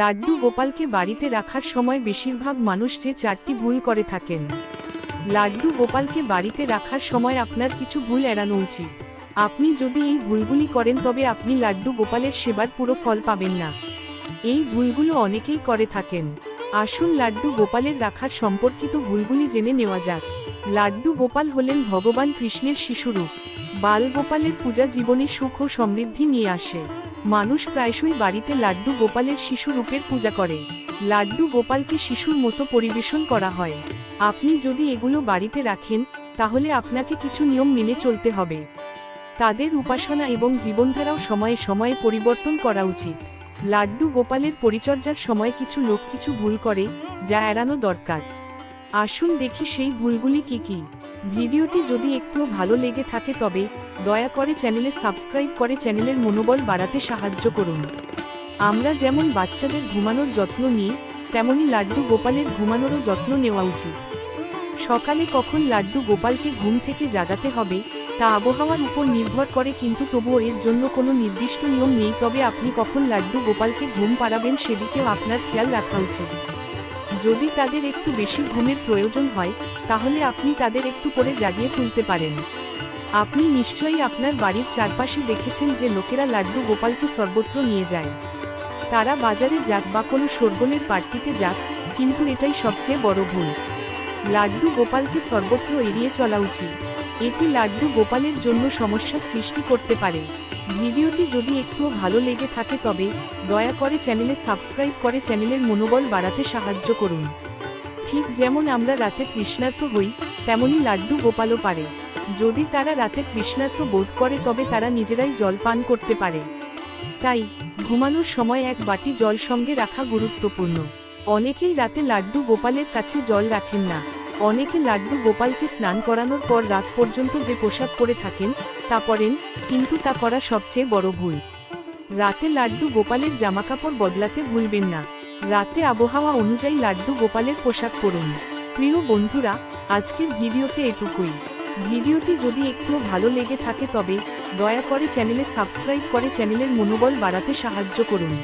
লাড্ডু গোপালকে বাড়িতে রাখার সময় বেশিরভাগ মানুষ যে চারটি ভুল করে থাকেন। লাড্ডু গোপালকে বাড়িতে রাখার সময় আপনার কিছু ভুল এড়ানো উচিত। আপনি যদি এই ভুলগুলি করেন তবে আপনি লাড্ডু গোপালের সেবার পুরো ফল পাবেন না। এই ভুলগুলো অনেকেই করে থাকেন। আসুন লাড্ডু গোপালের রাখার সম্পর্কিত ভুলগুলি জেনে নেওয়া যাক। লাড্ডু গোপাল হলেন ভগবান কৃষ্ণের শিশুরূপ। বাল গোপালের পূজা জীবনে সুখ ও সমৃদ্ধি নিয়ে আসে। মানুষ প্রায়শই বাড়িতে লাড্ডু গোপালের শিশু রূপের পূজা করে। লাড্ডু গোপালকে শিশুর মতো পরিবেশন করা হয়। আপনি যদি এগুলো বাড়িতে রাখেন, তাহলে আপনাকে কিছু নিয়ম মেনে চলতে হবে। তাদের উপাসনা এবং জীবনধারাও সময়ে সময়ে পরিবর্তন করা উচিত। লাড্ডু গোপালের পরিচর্যার সময় কিছু লোক কিছু ভুল করে, যা এড়ানো দরকার। আসুন দেখি সেই ভুলগুলি কি কি। ভিডিওটি যদি একটুও ভালো লেগে থাকে তবে দয়া করে চ্যানেলে সাবস্ক্রাইব করে চ্যানেলের মনোবল বাড়াতে সাহায্য করুন। আমরা যেমন বাচ্চাদের ঘুমানোর যত্ন নিই, তেমনি লাড্ডু গোপালের ঘুমানোরও যত্ন নেওয়া উচিত। সকালে কখন লাড্ডু গোপালকে ঘুম থেকে জাগাতে হবে, তা আবহাওয়ার উপর নির্ভর করে কিন্তু তবুও এর জন্য কোনো নির্দিষ্ট নিয়ম নেই, তবে আপনি কখন লাড্ডু গোপালকে ঘুম পাড়াবেন সেদিকেও আপনার খেয়াল রাখা উচিত। যদি তাদের একটু বেশি ঘুমের প্রয়োজন হয়, তাহলে আপনি তাদের একটু করে জাগিয়ে তুলতে পারেন। আপনি নিশ্চয়ই আপনার বাড়ির চারপাশে দেখেছেন যে লোকেরা লাড্ডু গোপালকে সর্বত্র নিয়ে যায়। তারা বাজারে যাক বা কোনো শোরগোলের পার্টিতে যাক, কিন্তু এটাই সবচেয়ে বড় ভুল। লাড্ডু গোপালকে সর্বত্র এড়িয়ে চলা উচিত। এটি লাড্ডু গোপালের জন্য সমস্যা সৃষ্টি করতে পারে। ভিডিওটি যদি একটুও ভালো লেগে থাকে তবে দয়া করে চ্যানেলে সাবস্ক্রাইব করে চ্যানেলের মনোবল বাড়াতে সাহায্য করুন। ঠিক যেমন আমরা রাতে তৃষ্ণার্ত হই তেমনি লাড্ডু গোপালও পারে। যদি তারা রাতে তৃষ্ণার্ত বোধ করে তবে তারা নিজেরাই জল পান করতে পারে। তাই, ঘুমানোর সময় এক বাটি জল সঙ্গে রাখা গুরুত্বপূর্ণ। অনেকেই রাতে লাড্ডু গোপালের কাছে জল রাখেন না। অনেকে লাড্ডু গোপালকে স্নান করানোর পর রাত পর্যন্ত যে পোশাক পরে থাকেন, তা পরেন, কিন্তু তা করা সবচেয়ে বড় ভুল। রাতে লাড্ডু গোপালের জামাকাপড় বদলাতে ভুলবেন না। রাতে আবহাওয়া অনুযায়ী লাড্ডু গোপালের পোশাক পরুন। প্রিয় বন্ধুরা, আজকের ভিডিওতে এটুকুই। ভিডিওটি যদি একটুও ভালো লেগে থাকে তবে, দয়া করে চ্যানেলে সাবস্ক্রাইব করে চ্যানেলের মনোবল বাড়াতে সাহায্য করুন।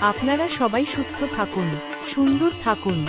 আপনারা সবাই সুস্থ থাকুন, সুন্দর থাকুন।